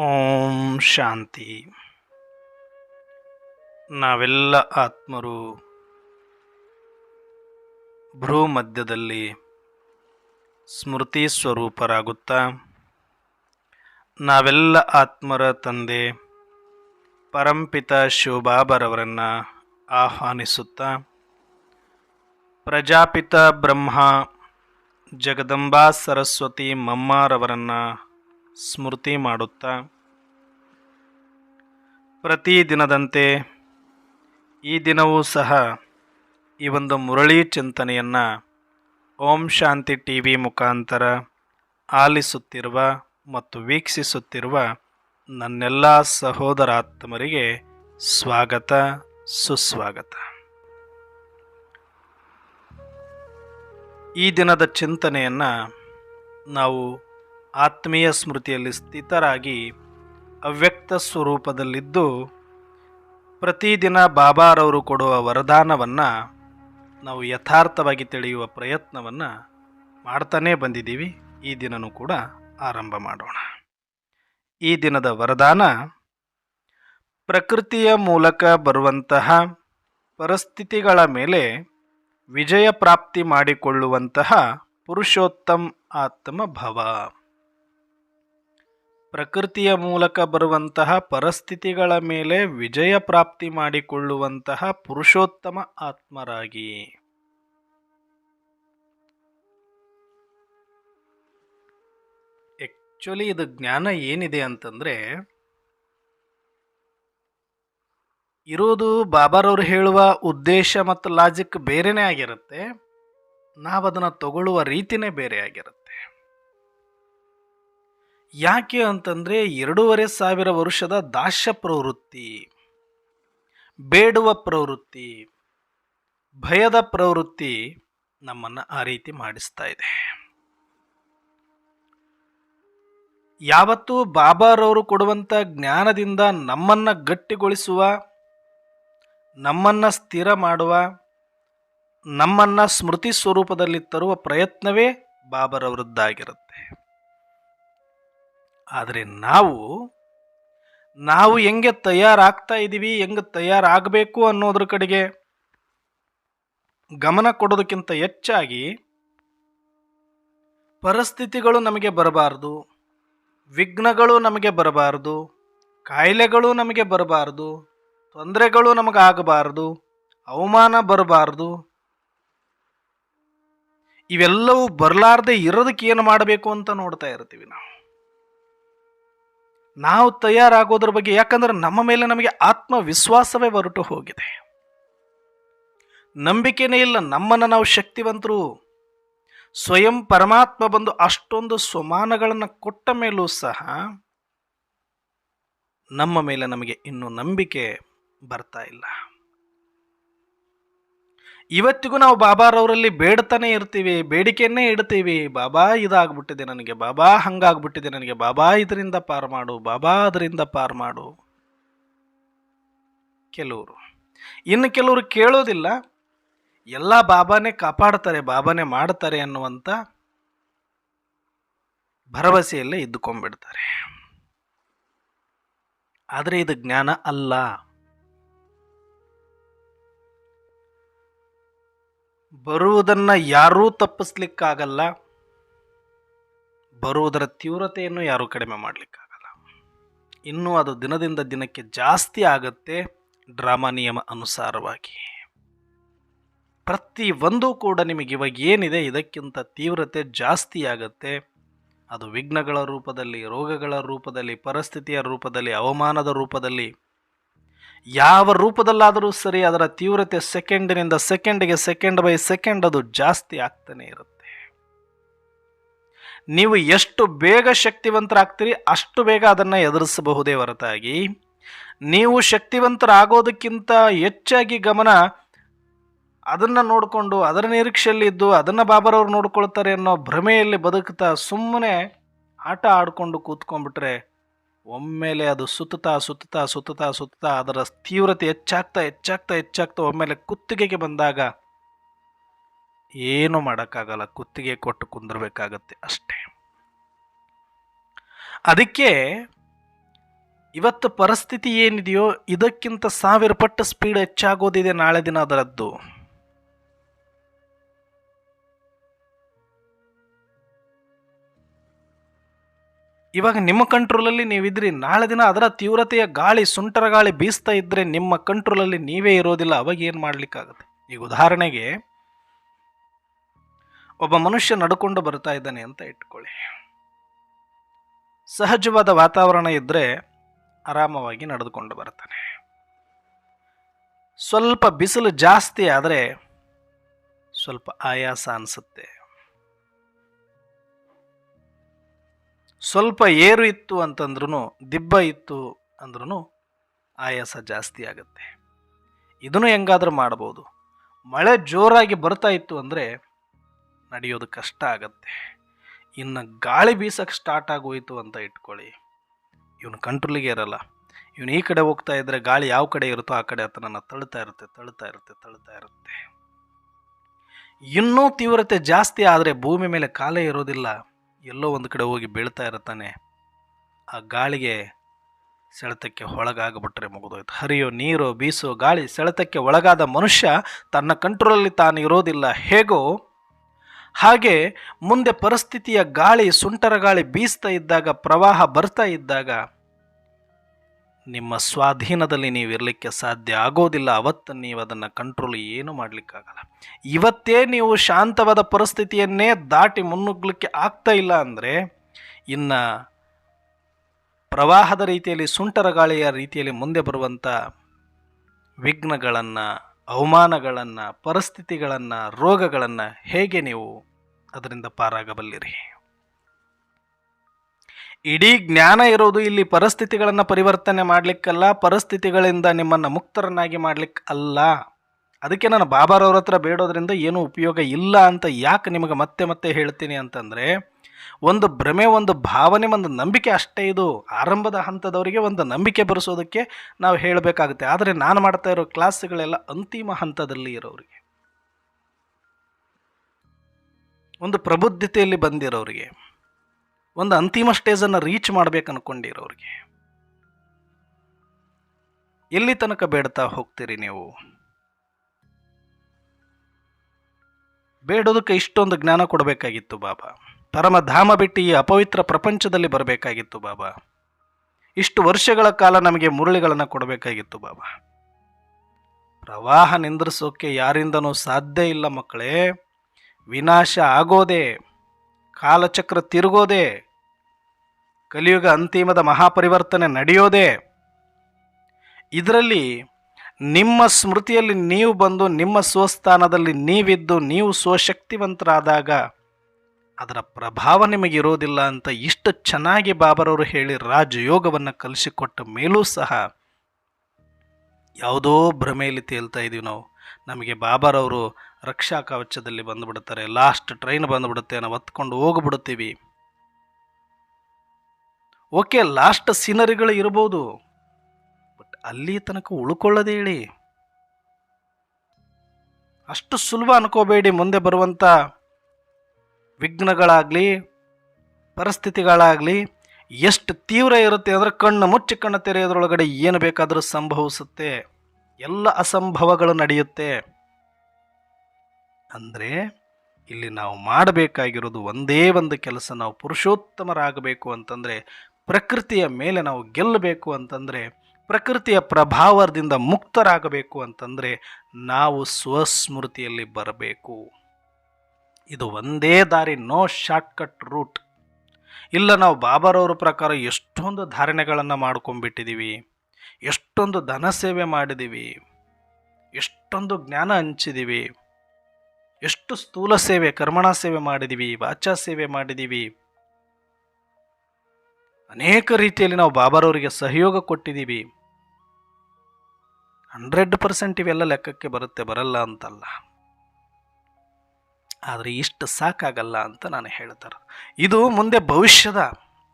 ಓಂ ಶಾಂತಿ. ನಾವೆಲ್ಲ ಆತ್ಮರು. ಭ್ರೂ ಮಧ್ಯದಲ್ಲಿ ಸ್ಮೃತಿ ಸ್ವರೂಪರಾಗುತ್ತಾ, ನಾವೆಲ್ಲ ಆತ್ಮರ ತಂದೆ, ಪರಂಪಿತ ಶಿವಬಾಬರವರನ್ನು ಆಹ್ವಾನಿಸುತ್ತಾ, ಪ್ರಜಾಪಿತ ಬ್ರಹ್ಮ ಜಗದಂಬಾ ಸರಸ್ವತಿ ಮಮ್ಮಾರವರನ್ನು ಸ್ಮೃತಿ ಮಾಡುತ್ತಾ. ಪ್ರತಿದಿನದಂತೆ ಈ ದಿನವೂ ಸಹ ಈ ಒಂದು ಮುರಳಿ ಚಿಂತನೆಯನ್ನು ಓಂ ಶಾಂತಿ ಟಿ ವಿ ಮುಖಾಂತರ ಆಲಿಸುತ್ತಿರುವ ಮತ್ತು ವೀಕ್ಷಿಸುತ್ತಿರುವ ನನ್ನೆಲ್ಲ ಸಹೋದರಾತ್ಮರಿಗೆ ಸ್ವಾಗತ, ಸುಸ್ವಾಗತ. ಈ ದಿನದ ಚಿಂತನೆಯನ್ನು ನಾವು ಆತ್ಮೀಯ ಸ್ಮೃತಿಯಲ್ಲಿ ಸ್ಥಿತರಾಗಿ ಅವ್ಯಕ್ತ ಸ್ವರೂಪದಲ್ಲಿದ್ದು ಪ್ರತಿದಿನ ಬಾಬಾರವರು ಕೊಡುವ ವರದಾನವನ್ನು ನಾವು ಯಥಾರ್ಥವಾಗಿ ತಿಳಿಯುವ ಪ್ರಯತ್ನವನ್ನು ಮಾಡ್ತಾನೇ ಬಂದಿದ್ದೀವಿ. ಈ ದಿನನೂ ಕೂಡ ಆರಂಭ ಮಾಡೋಣ. ಈ ದಿನದ ವರದಾನ ಪ್ರಕೃತಿಯ ಮೂಲಕ ಬರುವಂತಹ ಪರಿಸ್ಥಿತಿಗಳ ಮೇಲೆ ವಿಜಯ ಪ್ರಾಪ್ತಿ ಮಾಡಿಕೊಳ್ಳುವಂತಹ ಪುರುಷೋತ್ತಮ ಆತ್ಮ ಭವ ಪ್ರಕೃತಿಯ ಮೂಲಕ ಬರುವಂತಹ ಪರಿಸ್ಥಿತಿಗಳ ಮೇಲೆ ವಿಜಯ ಪ್ರಾಪ್ತಿ ಮಾಡಿಕೊಳ್ಳುವಂತಹ ಪುರುಷೋತ್ತಮ ಆತ್ಮರಾಗಿ. ಆ್ಯಕ್ಚುಲಿ ಇದು ಜ್ಞಾನ ಏನಿದೆ ಅಂತಂದರೆ, ಇರೋದು ಬಾಬಾರವ್ರು ಹೇಳುವ ಉದ್ದೇಶ ಮತ್ತು ಲಾಜಿಕ್ ಬೇರೆನೇ ಆಗಿರುತ್ತೆ. ನಾವು ಅದನ್ನು ತಗೊಳ್ಳುವ ರೀತಿನೇ ಬೇರೆ ಆಗಿರುತ್ತೆ. ಯಾಕೆ ಅಂತಂದರೆ ಎರಡೂವರೆ ಸಾವಿರ ವರ್ಷದ ದಾಶ್ಯ ಪ್ರವೃತ್ತಿ, ಬೇಡುವ ಪ್ರವೃತ್ತಿ, ಭಯದ ಪ್ರವೃತ್ತಿ ನಮ್ಮನ್ನು ಆ ರೀತಿ ಮಾಡಿಸ್ತಾ ಇದೆ. ಯಾವತ್ತೂ ಬಾಬಾರವರು ಕೊಡುವಂಥ ಜ್ಞಾನದಿಂದ ನಮ್ಮನ್ನು ಗಟ್ಟಿಗೊಳಿಸುವ, ನಮ್ಮನ್ನು ಸ್ಥಿರ ಮಾಡುವ, ನಮ್ಮನ್ನು ಸ್ಮೃತಿ ಸ್ವರೂಪದಲ್ಲಿ ತರುವ ಪ್ರಯತ್ನವೇ ಬಾಬರವರದ್ದಾಗಿರುತ್ತೆ. ಆದರೆ ನಾವು ನಾವು ಹೆಂಗೆ ತಯಾರಾಗ್ತಾ ಇದ್ದೀವಿ, ಹೆಂಗೆ ತಯಾರಾಗಬೇಕು ಅನ್ನೋದ್ರ ಕಡೆಗೆ ಗಮನ ಕೊಡೋದಕ್ಕಿಂತ ಹೆಚ್ಚಾಗಿ ಪರಿಸ್ಥಿತಿಗಳು ನಮಗೆ ಬರಬಾರ್ದು, ವಿಘ್ನಗಳು ನಮಗೆ ಬರಬಾರ್ದು, ಕಾಯಿಲೆಗಳು ನಮಗೆ ಬರಬಾರ್ದು, ತೊಂದರೆಗಳು ನಮಗಾಗಬಾರ್ದು ಅವಮಾನ ಬರಬಾರ್ದು. ಇವೆಲ್ಲವೂ ಬರಲಾರ್ದೆ ಇರೋದಕ್ಕೆ ಏನು ಮಾಡಬೇಕು ಅಂತ ನೋಡ್ತಾ ಇರ್ತೀವಿ ನಾವು. ನಾವು ತಯಾರಾಗೋದ್ರ ಬಗ್ಗೆ ಯಾಕಂದ್ರೆ ನಮ್ಮ ಮೇಲೆ ನಮಗೆ ಆತ್ಮವಿಶ್ವಾಸವೇ ಹೊರಟು ಹೋಗಿದೆ. ನಂಬಿಕೆನೇ ಇಲ್ಲ ನಮ್ಮನ್ನು ನಾವು ಶಕ್ತಿವಂತರು. ಸ್ವಯಂ ಪರಮಾತ್ಮ ಬಂದು ಅಷ್ಟೊಂದು ಸ್ವಮಾನಗಳನ್ನು ಕೊಟ್ಟ ಮೇಲೂ ಸಹ ನಮ್ಮ ಮೇಲೆ ನಮಗೆ ಇನ್ನೂ ನಂಬಿಕೆ ಬರ್ತಾ ಇಲ್ಲ. ಇವತ್ತಿಗೂ ನಾವು ಬಾಬಾರವರಲ್ಲಿ ಬೇಡ್ತಾನೆ ಇರ್ತೀವಿ, ಬೇಡಿಕೆಯನ್ನೇ ಇಡ್ತೀವಿ. ಬಾಬಾ ಇದಾಗ್ಬಿಟ್ಟಿದೆ ನನಗೆ, ಬಾಬಾ ಹಂಗಾಗ್ಬಿಟ್ಟಿದೆ ನನಗೆ. ಬಾಬಾ ಇದರಿಂದ ಪಾರು ಮಾಡು, ಬಾಬಾ ಅದರಿಂದ ಪಾರು ಮಾಡು. ಕೆಲವರು. ಇನ್ನು ಕೆಲವರು ಕೇಳೋದಿಲ್ಲ, ಎಲ್ಲ ಬಾಬಾನೇ ಕಾಪಾಡ್ತಾರೆ, ಬಾಬಾನೇ ಮಾಡ್ತಾರೆ ಅನ್ನುವಂಥ ಭರವಸೆಯಲ್ಲೇ ಇದ್ದುಕೊಂಡ್ಬಿಡ್ತಾರೆ. ಆದರೆ ಇದು ಜ್ಞಾನ ಅಲ್ಲ. ಬರುವುದನ್ನು ಯಾರೂ ತಪ್ಪಿಸ್ಲಿಕ್ಕಾಗಲ್ಲ, ಬರುವುದರ ತೀವ್ರತೆಯನ್ನು ಯಾರೂ ಕಡಿಮೆ ಮಾಡಲಿಕ್ಕಾಗಲ್ಲ. ಇನ್ನೂ ಅದು ದಿನದಿಂದ ದಿನಕ್ಕೆ ಜಾಸ್ತಿ ಆಗುತ್ತೆ ಡ್ರಾಮಾ ನಿಯಮ ಅನುಸಾರವಾಗಿ. ಪ್ರತಿ ಒಂದು ಕೂಡ ನಿಮಗೆ ಇವಾಗ ಏನಿದೆ ಇದಕ್ಕಿಂತ ತೀವ್ರತೆ ಜಾಸ್ತಿ ಆಗುತ್ತೆ. ಅದು ವಿಘ್ನಗಳ ರೂಪದಲ್ಲಿ, ರೋಗಗಳ ರೂಪದಲ್ಲಿ, ಪರಿಸ್ಥಿತಿಯ ರೂಪದಲ್ಲಿ, ಅವಮಾನದ ರೂಪದಲ್ಲಿ ಯಾವ ರೂಪದಲ್ಲಾದರೂ ಸರಿ ಅದರ ತೀವ್ರತೆ ಸೆಕೆಂಡಿನಿಂದ ಸೆಕೆಂಡ್ಗೆ ಸೆಕೆಂಡ್ ಬೈ ಸೆಕೆಂಡ್ ಅದು ಜಾಸ್ತಿ ಆಗ್ತಾನೆ ಇರುತ್ತೆ. ನೀವು ಎಷ್ಟು ಬೇಗ ಶಕ್ತಿವಂತರಾಗ್ತೀರಿ ಅಷ್ಟು ಬೇಗ ಅದನ್ನು ಎದುರಿಸಬಹುದೇ ಹೊರತಾಗಿ. ನೀವು ಶಕ್ತಿವಂತರಾಗೋದಕ್ಕಿಂತ ಹೆಚ್ಚಾಗಿ ಗಮನ ಅದನ್ನು ನೋಡಿಕೊಂಡು, ಅದರ ನಿರೀಕ್ಷೆಯಲ್ಲಿ ಇದ್ದು, ಅದನ್ನು ಬಾಬರವ್ರು ನೋಡ್ಕೊಳ್ತಾರೆ ಅನ್ನೋ ಭ್ರಮೆಯಲ್ಲಿ ಬದುಕ್ತಾ ಸುಮ್ಮನೆ ಆಟ ಆಡಿಕೊಂಡು ಕೂತ್ಕೊಂಡ್ಬಿಟ್ರೆ ಒಮ್ಮೆಲೆ ಅದು ಸುತ್ತುತ್ತಾ ಸುತ್ತುತ್ತಾ ಸುತ್ತುತ್ತಾ ಸುತ್ತುತ್ತಾ, ಅದರ ತೀವ್ರತೆ ಹೆಚ್ಚಾಗ್ತಾ ಹೆಚ್ಚಾಗ್ತಾ ಹೆಚ್ಚಾಗ್ತಾ ಒಮ್ಮೆಲೆ ಕುತ್ತಿಗೆಗೆ ಬಂದಾಗ ಏನು ಮಾಡೋಕ್ಕಾಗಲ್ಲ. ಕುತ್ತಿಗೆ ಕೊಟ್ಟು ಕುಂದಿರಬೇಕಾಗತ್ತೆ ಅಷ್ಟೇ. ಅದಕ್ಕೆ ಇವತ್ತು ಪರಿಸ್ಥಿತಿ ಏನಿದೆಯೋ ಇದಕ್ಕಿಂತ ಸಾವಿರ ಪಟ್ಟು ಸ್ಪೀಡ್ ಹೆಚ್ಚಾಗೋದಿದೆ ನಾಳೆ ದಿನ ಅದರದ್ದು. ಇವಾಗ ನಿಮ್ಮ ಕಂಟ್ರೋಲಲ್ಲಿ ನೀವಿದ್ರಿ, ನಾಳೆ ದಿನ ಅದರ ತೀವ್ರತೆಯ ಗಾಳಿ, ಸುಂಟರ ಗಾಳಿ ಬೀಸ್ತಾ ಇದ್ರೆ ನಿಮ್ಮ ಕಂಟ್ರೋಲಲ್ಲಿ ನೀವೇ ಇರೋದಿಲ್ಲ, ಅವಾಗ ಏನು ಮಾಡ್ಲಿಕ್ಕಾಗುತ್ತೆ? ಈಗ ಉದಾಹರಣೆಗೆ, ಒಬ್ಬ ಮನುಷ್ಯ ನಡ್ಕೊಂಡು ಬರ್ತಾ ಇದ್ದಾನೆ ಅಂತ ಇಟ್ಕೊಳ್ಳಿ. ಸಹಜವಾದ ವಾತಾವರಣ ಇದ್ದರೆ ಆರಾಮವಾಗಿ ನಡೆದುಕೊಂಡು ಬರ್ತಾನೆ. ಸ್ವಲ್ಪ ಬಿಸಿಲು ಜಾಸ್ತಿ ಆದರೆ ಸ್ವಲ್ಪ ಆಯಾಸ ಅನಿಸುತ್ತೆ. ಸ್ವಲ್ಪ ಏರು ಇತ್ತು ಅಂತಂದ್ರೂ ದಿಬ್ಬ ಇತ್ತು ಅಂದ್ರೂ ಆಯಾಸ ಜಾಸ್ತಿ ಆಗುತ್ತೆ. ಇದನ್ನು ಹೆಂಗಾದರೂ ಮಾಡ್ಬೋದು. ಮಳೆ ಜೋರಾಗಿ ಬರ್ತಾ ಇತ್ತು ಅಂದರೆ ನಡೆಯೋದು ಕಷ್ಟ ಆಗತ್ತೆ. ಇನ್ನು ಗಾಳಿ ಬೀಸಕ್ಕೆ ಸ್ಟಾರ್ಟ್ ಆಗೋಯಿತು ಅಂತ ಇಟ್ಕೊಳ್ಳಿ. ಇವನು ಕಂಟ್ರೋಲಿಗೆ ಇರಲ್ಲ. ಇವನು ಈ ಕಡೆ ಹೋಗ್ತಾ ಇದ್ದರೆ ಗಾಳಿ ಯಾವ ಕಡೆ ಇರುತ್ತೋ ಆ ಕಡೆ ಆತನನ್ನು ತಳ್ತಾ ಇರುತ್ತೆ ತಳ್ತಾ ಇರುತ್ತೆ ತಳ್ತಾ ಇರುತ್ತೆ. ಇನ್ನೂ ತೀವ್ರತೆ ಜಾಸ್ತಿ ಆದರೆ ಭೂಮಿ ಮೇಲೆ ಕಾಲೇ ಇರೋದಿಲ್ಲ. ಎಲ್ಲೋ ಒಂದು ಕಡೆ ಹೋಗಿ ಬೀಳ್ತಾ ಇರ್ತಾನೆ ಆ ಗಾಳಿಗೆ ಸೆಳೆತಕ್ಕೆ ಒಳಗಾಗ್ಬಿಟ್ರೆ ಮುಗಿದೋಯ್ತು. ಹರಿಯೋ ನೀರು, ಬೀಸೋ ಗಾಳಿ ಸೆಳೆತಕ್ಕೆ ಒಳಗಾದ ಮನುಷ್ಯ ತನ್ನ ಕಂಟ್ರೋಲಲ್ಲಿ ತಾನು ಇರೋದಿಲ್ಲ. ಹೇಗೋ, ಹಾಗೆ ಮುಂದೆ ಪರಿಸ್ಥಿತಿಯ ಗಾಳಿ, ಸುಂಟರ ಗಾಳಿ ಬೀಸ್ತಾ ಇದ್ದಾಗ, ಪ್ರವಾಹ ಬರ್ತಾ ಇದ್ದಾಗ ನಿಮ್ಮ ಸ್ವಾಧೀನದಲ್ಲಿ ನೀವು ಇರಲಿಕ್ಕೆ ಸಾಧ್ಯ ಆಗೋದಿಲ್ಲ, ಅವತ್ತು ನೀವು ಅದನ್ನು ಕಂಟ್ರೋಲ್ ಏನು ಮಾಡಲಿಕ್ಕಾಗಲ್ಲ. ಇವತ್ತೇ ನೀವು ಶಾಂತವಾದ ಪರಿಸ್ಥಿತಿಯನ್ನೇ ದಾಟಿ ಮುನ್ನುಗ್ಗಲಿಕ್ಕೆ ಆಗ್ತಾ ಇಲ್ಲ ಅಂದರೆ, ಇನ್ನು ಪ್ರವಾಹದ ರೀತಿಯಲ್ಲಿ, ಸುಂಟರ ಗಾಳಿಯ ರೀತಿಯಲ್ಲಿ ಮುಂದೆ ಬರುವಂಥ ವಿಘ್ನಗಳನ್ನು, ಅವಮಾನಗಳನ್ನು, ಪರಿಸ್ಥಿತಿಗಳನ್ನು, ರೋಗಗಳನ್ನು ಹೇಗೆ ನೀವು ಅದರಿಂದ ಪಾರಾಗಬಲ್ಲಿರಿ? ಇಡೀ ಜ್ಞಾನ ಇರೋದು ಇಲ್ಲಿ ಪರಿಸ್ಥಿತಿಗಳನ್ನು ಪರಿವರ್ತನೆ ಮಾಡಲಿಕ್ಕಲ್ಲ, ಪರಿಸ್ಥಿತಿಗಳಿಂದ ನಿಮ್ಮನ್ನು ಮುಕ್ತರನ್ನಾಗಿ ಮಾಡ್ಲಿಕ್ಕೆ ಅಲ್ಲ. ಅದಕ್ಕೆ ನಾನು ಬಾಬಾರವ್ರ ಹತ್ರ ಬೇಡೋದ್ರಿಂದ ಏನೂ ಉಪಯೋಗ ಇಲ್ಲ ಅಂತ ಯಾಕೆ ನಿಮಗೆ ಮತ್ತೆ ಮತ್ತೆ ಹೇಳ್ತೀನಿ ಅಂತಂದರೆ, ಒಂದು ಭ್ರಮೆ, ಒಂದು ಭಾವನೆ, ಒಂದು ನಂಬಿಕೆ ಅಷ್ಟೇ ಇದು. ಆರಂಭದ ಹಂತದವರಿಗೆ ಒಂದು ನಂಬಿಕೆ ಬರೆಸೋದಕ್ಕೆ ನಾವು ಹೇಳಬೇಕಾಗುತ್ತೆ. ಆದರೆ ನಾನು ಮಾಡ್ತಾ ಇರೋ ಕ್ಲಾಸ್ಗಳೆಲ್ಲ ಅಂತಿಮ ಹಂತದಲ್ಲಿ ಇರೋರಿಗೆ. ಒಂದು ಪ್ರಬುದ್ಧತೆಯಲ್ಲಿ ಬಂದಿರೋರಿಗೆ. ಒಂದು ಅಂತಿಮ ಸ್ಟೇಜನ್ನು ರೀಚ್ ಮಾಡ್ಬೇಕು ಅನ್ಕೊಂಡಿರೋರಿಗೆ ಎಲ್ಲಿ ತನಕ ಬೇಡ್ತಾ ಹೋಗ್ತೀರಿ ನೀವು? ಬೇಡೋದಕ್ಕೆ ಇಷ್ಟೊಂದು ಜ್ಞಾನ ಕೊಡಬೇಕಾಗಿತ್ತು ಬಾಬಾ. ಪರಮಧಾಮ ಬಿಟ್ಟು ಈ ಅಪವಿತ್ರ ಪ್ರಪಂಚದಲ್ಲಿ ಬರಬೇಕಾಗಿತ್ತು ಬಾಬಾ. ಇಷ್ಟು ವರ್ಷಗಳ ಕಾಲ ನಮಗೆ ಮುರಳಿಗಳನ್ನು ಕೊಡಬೇಕಾಗಿತ್ತು ಬಾಬಾ. ಪ್ರವಾಹ ನಿಂದ್ರಿಸೋಕೆ ಯಾರಿಂದನೂ ಸಾಧ್ಯ ಇಲ್ಲ ಮಕ್ಕಳೇ. ವಿನಾಶ ಆಗೋದೆ. ಕಾಲಚಕ್ರ ತಿರುಗೋದೇ. ಕಲಿಯುಗ ಅಂತಿಮದ ಮಹಾಪರಿವರ್ತನೆ ನಡೆಯೋದೇ. ಇದರಲ್ಲಿ ನಿಮ್ಮ ಸ್ಮೃತಿಯಲ್ಲಿ ನೀವು ಬಂದು, ನಿಮ್ಮ ಸ್ವಸ್ಥಾನದಲ್ಲಿ ನೀವಿದ್ದು, ನೀವು ಸ್ವಶಕ್ತಿವಂತರಾದಾಗ ಅದರ ಪ್ರಭಾವ ನಿಮಗಿರೋದಿಲ್ಲ ಅಂತ ಇಷ್ಟು ಚೆನ್ನಾಗಿ ಬಾಬರವರು ಹೇಳಿ ರಾಜಯೋಗವನ್ನು ಕಲಿಸಿಕೊಟ್ಟ ಮೇಲೂ ಸಹ ಯಾವುದೋ ಭ್ರಮೆಯಲ್ಲಿ ತೇಲ್ತಾ ಇದ್ದೀವಿ ನಾವು. ನಮಗೆ ಬಾಬರವರು ರಕ್ಷಾ ಕವಚದಲ್ಲಿ ಬಂದುಬಿಡ್ತಾರೆ ಲಾಸ್ಟ್ ಟ್ರೈನ್ ಬಂದುಬಿಡುತ್ತೆ ನಾವು ಹೊತ್ಕೊಂಡು ಹೋಗ್ಬಿಡ್ತೀವಿ ಓಕೆ ಲಾಸ್ಟ್ ಸೀನರಿಗಳು ಇರ್ಬೋದು. ಬಟ್ ಅಲ್ಲಿ ತನಕ ಉಳ್ಕೊಳ್ಳೋದೇ ಹೇಳಿ ಅಷ್ಟು ಸುಲಭ ಅನ್ಕೋಬೇಡಿ ಮುಂದೆ ಬರುವಂಥ ವಿಘ್ನಗಳಾಗಲಿ, ಪರಿಸ್ಥಿತಿಗಳಾಗಲಿ, ಎಷ್ಟು ತೀವ್ರ ಇರುತ್ತೆ ಅಂದರೆ ಕಣ್ಣು ಮುಚ್ಚಿ ಕಣ್ಣು ತೆರೆಯೋದ್ರೊಳಗಡೆ ಏನು ಬೇಕಾದರೂ ಸಂಭವಿಸುತ್ತೆ. ಎಲ್ಲ ಅಸಂಭವಗಳು ನಡೆಯುತ್ತೆ. ಅಂದರೆ ಇಲ್ಲಿ ನಾವು ಮಾಡಬೇಕಾಗಿರೋದು ಒಂದೇ ಒಂದು ಕೆಲಸ, ನಾವು ಪುರುಷೋತ್ತಮರಾಗಬೇಕು ಅಂತಂದರೆ ಪ್ರಕೃತಿಯ ಮೇಲೆ ನಾವು ಗೆಲ್ಲಬೇಕು ಅಂತಂದರೆ, ಪ್ರಕೃತಿಯ ಪ್ರಭಾವದಿಂದ ಮುಕ್ತರಾಗಬೇಕು ಅಂತಂದರೆ ನಾವು ಸ್ವಸ್ಮೃತಿಯಲ್ಲಿ ಬರಬೇಕು. ಇದು ಒಂದೇ ದಾರಿ, ನೋ ಶಾರ್ಟ್ಕಟ್ ರೂಟ್. ಇಲ್ಲ, ನಾವು ಬಾಬಾರವ್ರ ಪ್ರಕಾರ ಎಷ್ಟೊಂದು ಧಾರಣೆಗಳನ್ನು ಮಾಡ್ಕೊಂಡ್ಬಿಟ್ಟಿದ್ದೀವಿ ಎಷ್ಟೊಂದು ಧನ ಸೇವೆ ಮಾಡಿದ್ದೀವಿ ಎಷ್ಟೊಂದು ಜ್ಞಾನ ಹಂಚಿದ್ದೀವಿ ಎಷ್ಟು ಸ್ಥೂಲ ಸೇವೆ, ಕರ್ಮಣ ಸೇವೆ ಮಾಡಿದ್ದೀವಿ ವಾಚಾ ಸೇವೆ ಮಾಡಿದ್ದೀವಿ ಅನೇಕ ರೀತಿಯಲ್ಲಿ ನಾವು ಬಾಬಾರವರಿಗೆ ಸಹಯೋಗ ಕೊಟ್ಟಿದ್ದೀವಿ. ಹಂಡ್ರೆಡ್ ಪರ್ಸೆಂಟ್ ಇವೆಲ್ಲ ಲೆಕ್ಕಕ್ಕೆ ಬರುತ್ತೆ, ಬರಲ್ಲ ಅಂತಲ್ಲ. ಆದರೆ ಇಷ್ಟು ಸಾಕಾಗಲ್ಲ ಅಂತ ನಾನು ಹೇಳ್ತಾರೆ. ಇದು ಮುಂದೆ ಭವಿಷ್ಯದ,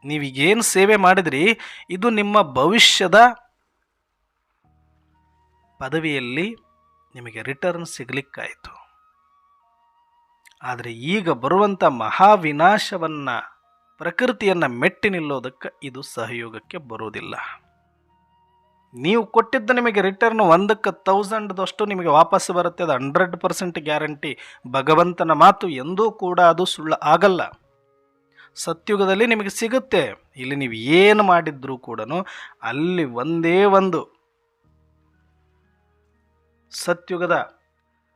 ನೀವೀಗೇನು ಸೇವೆ ಮಾಡಿದ್ರಿ, ಇದು ನಿಮ್ಮ ಭವಿಷ್ಯದ ಪದವಿಯಲ್ಲಿ ನಿಮಗೆ ರಿಟರ್ನ್ ಸಿಗಲಿಕ್ಕಾಯಿತು. ಆದರೆ ಈಗ ಬರುವಂಥ ಮಹಾವಿನಾಶವನ್ನು ಪ್ರಕೃತಿಯನ್ನು ಮೆಟ್ಟಿ ನಿಲ್ಲೋದಕ್ಕೆ ಇದು ಸಹಯೋಗಕ್ಕೆ ಬರೋದಿಲ್ಲ. ನೀವು ಕೊಟ್ಟಿದ್ದ ನಿಮಗೆ ರಿಟರ್ನ್ ಒಂದಕ್ಕೆ ತೌಸಂಡ್ದಷ್ಟು ನಿಮಗೆ ವಾಪಸ್ ಬರುತ್ತೆ, ಅದು ಹಂಡ್ರೆಡ್ ಪರ್ಸೆಂಟ್ ಗ್ಯಾರಂಟಿ ಭಗವಂತನ ಮಾತು ಎಂದೂ ಕೂಡ ಅದು ಸುಳ್ಳು ಆಗಲ್ಲ. ಸತ್ಯುಗದಲ್ಲಿ ನಿಮಗೆ ಸಿಗುತ್ತೆ. ಇಲ್ಲಿ ನೀವು ಏನು ಮಾಡಿದ್ರೂ ಕೂಡ ಅಲ್ಲಿ ಒಂದೇ ಒಂದು ಸತ್ಯುಗದ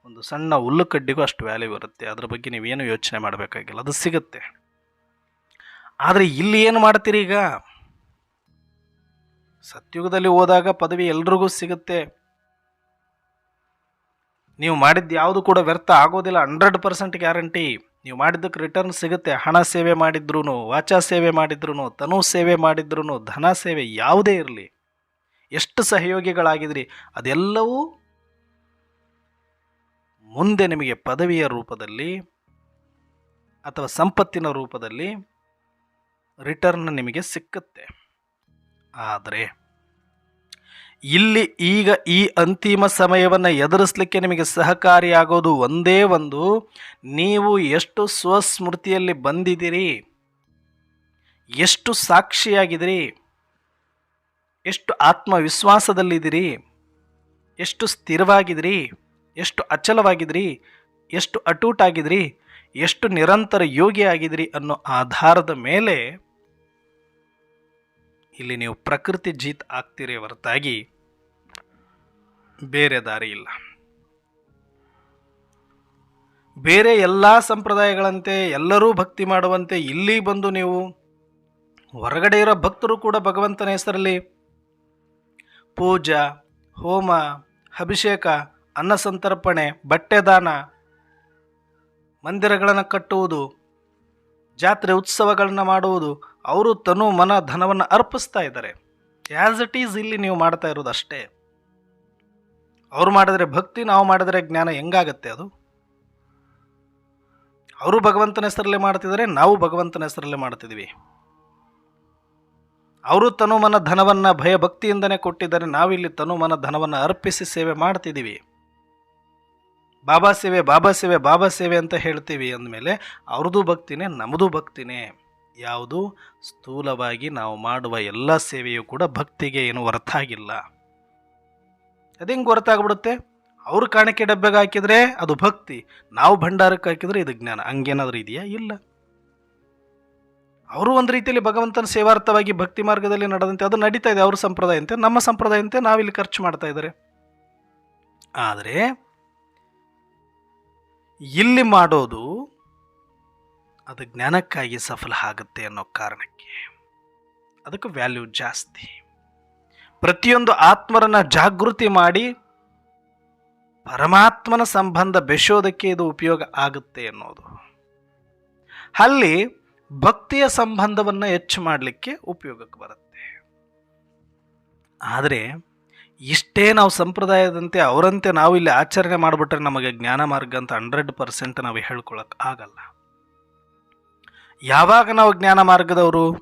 ಒಂದು ಸಣ್ಣ ಹುಲ್ಲು ಕಡ್ಡಿಗೂ ಅಷ್ಟು ವ್ಯಾಲ್ಯೂ ಬರುತ್ತೆ. ಅದ್ರ ಬಗ್ಗೆ ನೀವೇನು ಯೋಚನೆ ಮಾಡಬೇಕಾಗಿಲ್ಲ. ಅದು ಸಿಗುತ್ತೆ. ಆದರೆ ಇಲ್ಲಿ ಏನು ಮಾಡ್ತೀರಿ ಈಗ? ಸತ್ಯುಗದಲ್ಲಿ ಹೋದಾಗ ಪದವಿ ಎಲ್ರಿಗೂ ಸಿಗುತ್ತೆ. ನೀವು ಮಾಡಿದ್ದು ಯಾವುದು ಕೂಡ ವ್ಯರ್ಥ ಆಗೋದಿಲ್ಲ, ಹಂಡ್ರೆಡ್ ಪರ್ಸೆಂಟ್ ಗ್ಯಾರಂಟಿ. ನೀವು ಮಾಡಿದ್ದಕ್ಕೆ ರಿಟರ್ನ್ ಸಿಗುತ್ತೆ. ಹಣ ಸೇವೆ ಮಾಡಿದ್ರೂ ವಾಚಾ ಸೇವೆ ಮಾಡಿದ್ರೂ ತನು ಸೇವೆ ಮಾಡಿದ್ರೂ ಧನ ಸೇವೆ ಯಾವುದೇ ಇರಲಿ. ಎಷ್ಟು ಸಹಯೋಗಿಗಳಾಗಿದ್ರಿ, ಅದೆಲ್ಲವೂ ಮುಂದೆ ನಿಮಗೆ ಪದವಿಯ ರೂಪದಲ್ಲಿ ಅಥವಾ ಸಂಪತ್ತಿನ ರೂಪದಲ್ಲಿ ರಿಟರ್ನ್ ನಿಮಗೆ ಸಿಕ್ಕುತ್ತೆ. ಆದರೆ ಇಲ್ಲಿ ಈಗ ಈ ಅಂತಿಮ ಸಮಯವನ್ನು ಎದುರಿಸಲಿಕ್ಕೆ ನಿಮಗೆ ಸಹಕಾರಿಯಾಗೋದು ಒಂದೇ ಒಂದು, ನೀವು ಎಷ್ಟು ಸ್ವಸ್ಮೃತಿಯಲ್ಲಿ ಬಂದಿದ್ದೀರಿ? ಎಷ್ಟು ಸಾಕ್ಷಿಯಾಗಿದ್ದೀರಿ? ಎಷ್ಟು ಆತ್ಮವಿಶ್ವಾಸದಲ್ಲಿದ್ದೀರಿ? ಎಷ್ಟು ಸ್ಥಿರವಾಗಿದ್ರಿ ಎಷ್ಟು ಅಚಲವಾಗಿದ್ರಿ ಎಷ್ಟು ಅಟೂಟಾಗಿದ್ರಿ ಎಷ್ಟು ನಿರಂತರ ಯೋಗಿ ಆಗಿದ್ರಿ ಅನ್ನೋ ಆಧಾರದ ಮೇಲೆ ಇಲ್ಲಿ ನೀವು ಪ್ರಕೃತಿ ಜೀತ್ ಆಗ್ತೀರಿ ಹೊರತಾಗಿ ಬೇರೆ ದಾರಿ ಇಲ್ಲ. ಬೇರೆ ಎಲ್ಲ ಸಂಪ್ರದಾಯಗಳಂತೆ, ಎಲ್ಲರೂ ಭಕ್ತಿ ಮಾಡುವಂತೆ ಇಲ್ಲಿ ಬಂದು ನೀವು ಹೊರಗಡೆ ಇರೋ ಭಕ್ತರು ಕೂಡ ಭಗವಂತನ ಹೆಸರಲ್ಲಿ ಪೂಜಾ, ಹೋಮ, ಅಭಿಷೇಕ, ಅನ್ನ ಸಂತರ್ಪಣೆ, ಬಟ್ಟೆ ದಾನ, ಮಂದಿರಗಳನ್ನು ಕಟ್ಟುವುದು, ಜಾತ್ರೆ ಉತ್ಸವಗಳನ್ನು ಮಾಡುವುದು ಅವರು ತನು ಮನ ಧನವನ್ನು ಅರ್ಪಿಸ್ತಾ ಇದ್ದಾರೆ. ಆ್ಯಸ್ ಇಟ್ ಈಸ್ ಇಲ್ಲಿ ನೀವು ಮಾಡ್ತಾ ಇರೋದು ಅಷ್ಟೇ. ಅವರು ಮಾಡಿದರೆ ಭಕ್ತಿ, ನಾವು ಮಾಡಿದರೆ ಜ್ಞಾನ, ಹೆಂಗಾಗತ್ತೆ ಅದು? ಅವರು ಭಗವಂತನ ಹೆಸರಲ್ಲೇ ಮಾಡ್ತಿದ್ದಾರೆ, ನಾವು ಭಗವಂತನ ಹೆಸರಲ್ಲೇ ಮಾಡ್ತಿದ್ದೀವಿ. ಅವರು ತನು ಮನ ಧನವನ್ನು ಭಯ ಭಕ್ತಿಯಿಂದನೇ ಕೊಟ್ಟಿದ್ದಾರೆ, ನಾವಿಲ್ಲಿ ತನು ಮನ ಧನವನ್ನು ಅರ್ಪಿಸಿ ಸೇವೆ ಮಾಡ್ತಿದ್ದೀವಿ. ಬಾಬಾ ಸೇವೆ ಬಾಬಾ ಸೇವೆ ಬಾಬಾ ಸೇವೆ ಅಂತ ಹೇಳ್ತೀವಿ ಅಂದಮೇಲೆ ಅವ್ರದ್ದು ಭಕ್ತಿನೇ ನಮ್ಮದು ಭಕ್ತಿನೇ. ಯಾವುದು? ಸ್ಥೂಲವಾಗಿ ನಾವು ಮಾಡುವ ಎಲ್ಲ ಸೇವೆಯೂ ಕೂಡ ಭಕ್ತಿಗೆ ಏನು ಹೊರತಾಗಿಲ್ಲ. ಅದು ಹೆಂಗೆ ಹೊರತಾಗ್ಬಿಡುತ್ತೆ? ಅವ್ರ ಕಾಣಿಕೆ ಡಬ್ಬೆಗೆ ಹಾಕಿದರೆ ಅದು ಭಕ್ತಿ. ನಾವು ಭಂಡಾರಕ್ಕೆ ಹಾಕಿದರೆ ಇದು ಜ್ಞಾನ. ಹಂಗೇನಾದ್ರೂ ಇದೆಯಾ? ಇಲ್ಲ. ಅವರು ಒಂದು ರೀತಿಯಲ್ಲಿ ಭಗವಂತನ ಸೇವಾರ್ಥವಾಗಿ ಭಕ್ತಿ ಮಾರ್ಗದಲ್ಲಿ ನಡೆದಂತೆ ಅದು ನಡೀತಾ ಇದೆ. ಅವ್ರ ಸಂಪ್ರದಾಯಂತೆ, ನಮ್ಮ ಸಂಪ್ರದಾಯಂತೆ ನಾವಿಲ್ಲಿ ಖರ್ಚು ಮಾಡ್ತಾ ಇದ್ದಾರೆ. ಆದರೆ, ಇಲ್ಲಿ ಮಾಡೋದು ಅದು ಜ್ಞಾನಕ್ಕಾಗಿ ಸಫಲ ಆಗುತ್ತೆ ಅನ್ನೋ ಕಾರಣಕ್ಕೆ ಅದಕ್ಕೆ ವ್ಯಾಲ್ಯೂ ಜಾಸ್ತಿ. ಪ್ರತಿಯೊಂದು ಆತ್ಮರನ್ನ ಜಾಗೃತಿ ಮಾಡಿ ಪರಮಾತ್ಮನ ಸಂಬಂಧ ಬೆಸೋದಕ್ಕೆ ಇದು ಉಪಯೋಗ ಆಗುತ್ತೆ ಅನ್ನೋದು. ಅಲ್ಲಿ ಭಕ್ತಿಯ ಸಂಬಂಧವನ್ನು ಹೆಚ್ಚು ಮಾಡಲಿಕ್ಕೆ ಉಪಯೋಗಕ್ಕೆ ಬರುತ್ತೆ. ಆದರೆ ಇಷ್ಟೇ ನಾವು ಸಂಪ್ರದಾಯದಂತೆ ಅವರಂತೆ ನಾವು ಇಲ್ಲಿ ಆಚರಣೆ ಮಾಡಿಬಿಟ್ರೆ ನಮಗೆ ಜ್ಞಾನ ಮಾರ್ಗ ಅಂತ ಹಂಡ್ರೆಡ್ ಪರ್ಸೆಂಟ್ ನಾವು ಹೇಳ್ಕೊಳಕ್ಕೆ ಆಗಲ್ಲ. ಯಾವಾಗ ನಾವು ಜ್ಞಾನ ಮಾರ್ಗದವರು?